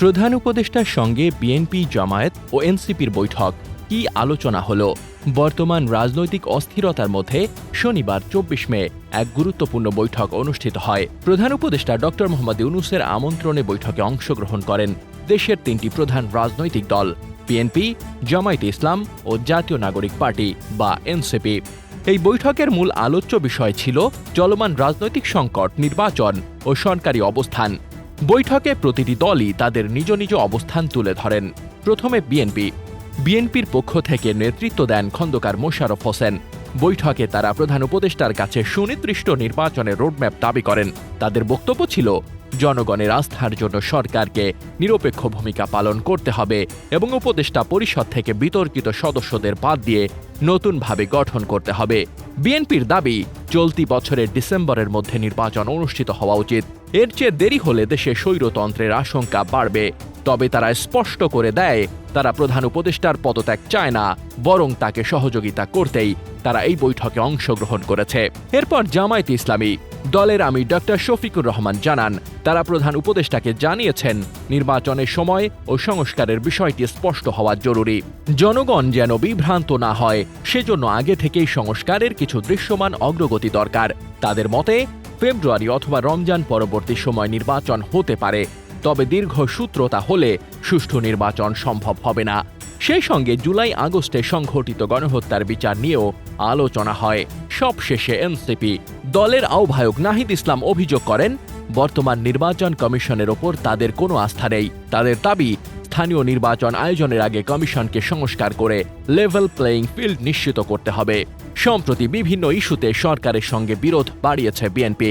প্রধান উপদেষ্টার সঙ্গে বিএনপি জামায়াত ও এনসিপির বৈঠক। কি আলোচনা হলো? বর্তমান রাজনৈতিক অস্থিরতার মধ্যে শনিবার চব্বিশ মে এক গুরুত্বপূর্ণ বৈঠক অনুষ্ঠিত হয়। প্রধান উপদেষ্টা ড. মোহাম্মদ ইউনুসের আমন্ত্রণে বৈঠকে অংশগ্রহণ করেন দেশের তিনটি প্রধান রাজনৈতিক দল, বিএনপি, জামায়াতে ইসলাম ও জাতীয় নাগরিক পার্টি বা এনসিপি। এই বৈঠকের মূল আলোচ্য বিষয় ছিল চলমান রাজনৈতিক সংকট, নির্বাচন ও সরকারি অবস্থান। বৈঠকে প্রতিটি দলই তাদের নিজ নিজ অবস্থান তুলে ধরেন। প্রথমে বিএনপি বিএনপির পক্ষ থেকে নেতৃত্ব দেন খন্দকার মোশাররফ হোসেন। বৈঠকে তারা প্রধান উপদেষ্টার কাছে সুনির্দিষ্ট নির্বাচনের রোডম্যাপ দাবি করেন। তাদের বক্তব্য ছিল, জনগণের আস্থার জন্য সরকারকে নিরপেক্ষ ভূমিকা পালন করতে হবে এবং উপদেষ্টা পরিষদ থেকে বিতর্কিত সদস্যদের বাদ দিয়ে নতুনভাবে গঠন করতে হবে। বিএনপির দাবি চলতি বছরের ডিসেম্বরের মধ্যে নির্বাচন অনুষ্ঠিত হওয়া উচিত। এর চেয়ে দেরি হলে দেশে স্বৈরতন্ত্রের আশঙ্কা বাড়বে। তবে তারা স্পষ্ট করে দেয়, তারা প্রধান উপদেষ্টার পদত্যাগ চায় না, বরং তাকে সহযোগিতা করতেই তারা এই বৈঠকে অংশগ্রহণ করেছে। এরপর জামায়াত ইসলামী দলের আমি ডক্টর শফিকুর রহমান জানান, তারা প্রধান উপদেষ্টাকে জানিয়েছেন, নির্বাচনের সময় ও সংস্কারের বিষয়টি স্পষ্ট হওয়া জরুরি। জনগণ যেন বিভ্রান্ত না হয়, সেজন্য আগে থেকেই সংস্কারের কিছু দৃশ্যমান অগ্রগতি দরকার। তাদের মতে, ফেব্রুয়ারি অথবা রমজান পরবর্তী সময় নির্বাচন হতে পারে, তবে দীর্ঘ সূত্রতা হলে সুষ্ঠু নির্বাচন সম্ভব হবে না। সেই সঙ্গে জুলাই আগস্টে সংঘটিত গণহত্যার বিচার নিয়েও আলোচনা হয়। সবশেষে এনসিপি দলের আহ্বায়ক নাহিদ ইসলাম অভিযোগ করেন, বর্তমান নির্বাচন কমিশনের ওপর তাদের কোনো আস্থা নেই। তাদের দাবি, স্থানীয় নির্বাচন আয়োজনের আগে কমিশনকে সংস্কার করে লেভেল প্লেয়িং ফিল্ড নিশ্চিত করতে হবে। সম্প্রতি বিভিন্ন ইস্যুতে সরকারের সঙ্গে বিরোধ বাড়িয়েছে বিএনপি।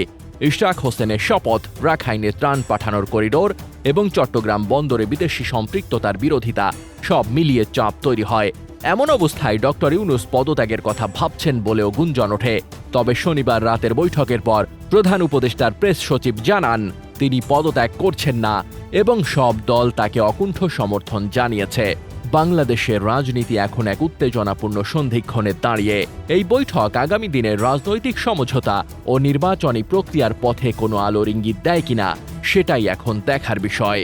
ইশরাক হোসেনের শপথ রাখাইনে ত্রাণ পাঠানোর করিডোর এবং চট্টগ্রাম বন্দরে বিদেশি সম্পৃক্ততার বিরোধিতা, সব মিলিয়ে চাপ তৈরি হয়। এমন অবস্থায় ডক্টর ইউনুস পদত্যাগের কথা ভাবছেন বলেও গুঞ্জন ওঠে। তবে শনিবার রাতের বৈঠকের পর প্রধান উপদেষ্টার প্রেস সচিব জানান, তিনি পদত্যাগ করছেন না এবং সব দল তাকে অকুণ্ঠ সমর্থন জানিয়েছে। বাংলাদেশের রাজনীতি এখন এক উত্তেজনাপূর্ণ সন্ধিক্ষণে দাঁড়িয়ে। এই বৈঠক আগামী দিনের রাজনৈতিক সমঝোতা ও নির্বাচনী প্রক্রিয়ার পথে কোনো আলোর ইঙ্গিত দেয় কিনা সেটাই এখন দেখার বিষয়।